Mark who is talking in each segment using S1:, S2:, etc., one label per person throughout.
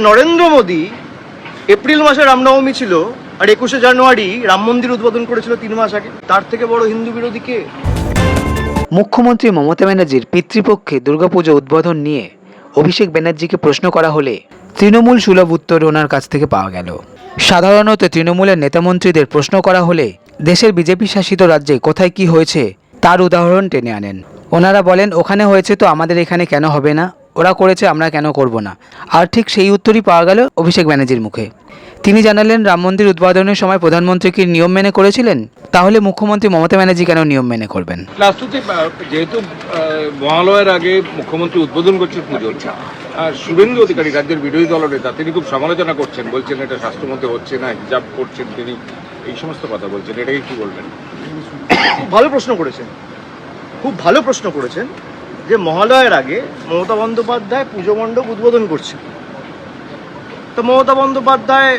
S1: Narendra Modi April মাসে রামনবমী ছিল আর একুশে জানুয়ারি রাম মন্দির উদ্বোধন করেছিল তিন মাস আগে, তার থেকে বড় হিন্দু বিরোধী কে?
S2: মুখ্যমন্ত্রী মমতা ব্যানার্জির পিতৃপক্ষে দুর্গাপুজো উদ্বোধন নিয়ে অভিষেক ব্যানার্জিকে প্রশ্ন করা হলে তৃণমূল সুলভ উত্তর ওনার কাছ থেকে পাওয়া গেল। সাধারণত তৃণমূলের নেতামন্ত্রীদের প্রশ্ন করা হলে দেশের বিজেপি শাসিত রাজ্যে কোথায় কি হয়েছে তার উদাহরণ টেনে আনেন। ওনারা বলেন, ওখানে হয়েছে তো আমাদের এখানে কেন হবে না? ওরা করেছে আমরা কেন করব না। আর ঠিক সেই উত্তরই পাওয়া গেল অভিষেক ব্যানার্জির মুখে। তিনি জানালেন রাম মন্দির উদ্বোধনের সময় প্রধানমন্ত্রী কি নিয়ম মেনে করেছিলেন? তাহলে মুখ্যমন্ত্রী মমতা ব্যানার্জি কেন নিয়ম মেনে করবেন?
S3: লাস্টতে যেহেতু মহালয়ার আগে মুখ্যমন্ত্রী উদ্বোধন করছেন পুজো আর শুভেন্দু অধিকারী রাজ্যের বিরোধী দলনেতা তিনি খুব সমালোচনা করছেন বলছেন এটা স্বাস্থ্যমন্ত্রী হচ্ছে না হিজাব করছেন তিনি এই সমস্ত কথা বলছেন এটাকে কি বলবেন?
S1: ভালো প্রশ্ন করেছেন। খুব ভালো প্রশ্ন করেছেন। যে মহালয়ের আগে মমতা বন্দ্যোপাধ্যায় পুজো মণ্ডপ উদ্বোধন করছে তো মমতা বন্দ্যোপাধ্যায়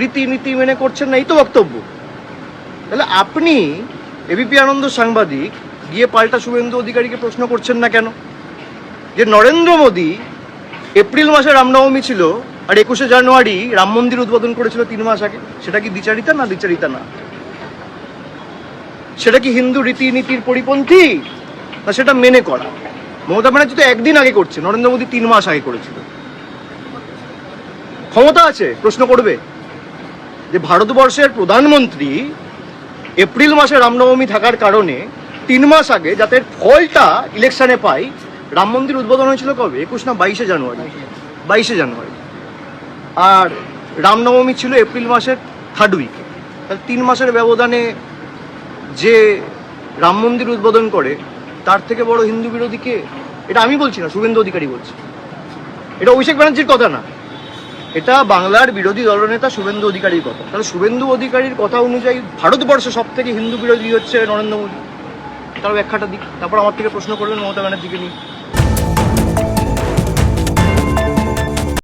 S1: রীতিনীতি মেনে করছেন না, এই তো বক্তব্য। তাহলে আপনি এবিপি আনন্দ সাংবাদিক, গিয়ে পাল্টা শুভেন্দু অধিকারীকে প্রশ্ন করছেন না কেন? যে নরেন্দ্র মোদী এপ্রিল মাসে রামনবমী ছিল আর একুশে জানুয়ারি রাম মন্দির উদ্বোধন করেছিল তিন মাস আগে, সেটা কি দ্বিচারিতা না দ্বিচারিতা না? সেটা কি হিন্দু রীতিনীতির পরিপন্থী? না সেটা মেনে করা? মমতা ব্যানার্জি তো একদিন আগে করছে, নরেন্দ্র মোদী তিন মাস আগে করেছিল। ক্ষমতা আছে, প্রশ্ন করবে। যে ভারতবর্ষের প্রধানমন্ত্রী এপ্রিল মাসে রামনবমী থাকার কারণে তিন মাস আগে যাতে ফলটা ইলেকশনে পাই, রাম মন্দির উদ্বোধন হয়েছিল কবে? একুশ না বাইশে জানুয়ারি? বাইশে জানুয়ারি। আর রামনবমী ছিল এপ্রিল মাসের থার্ড উইকে তাহলে তিন মাসের ব্যবধানে যে রাম মন্দির উদ্বোধন করে তার থেকে বড় হিন্দু বিরোধী কে? এটা আমি বলছি না, শুভেন্দু অধিকারী বলছি। এটা অভিষেক ব্যানার্জির কথা না। এটা বাংলার বিরোধী দলনেতা শুভেন্দু অধিকারীর কথা। তাহলে শুভেন্দু অধিকারীর কথা অনুযায়ী ভারতবর্ষে সব থেকে হিন্দু বিরোধী হচ্ছে নরেন্দ্র মোদী। তার ব্যাখ্যাটা দিক। তারপর আমার থেকে প্রশ্ন করবেন মমতা ব্যানার্জিকে নিয়ে।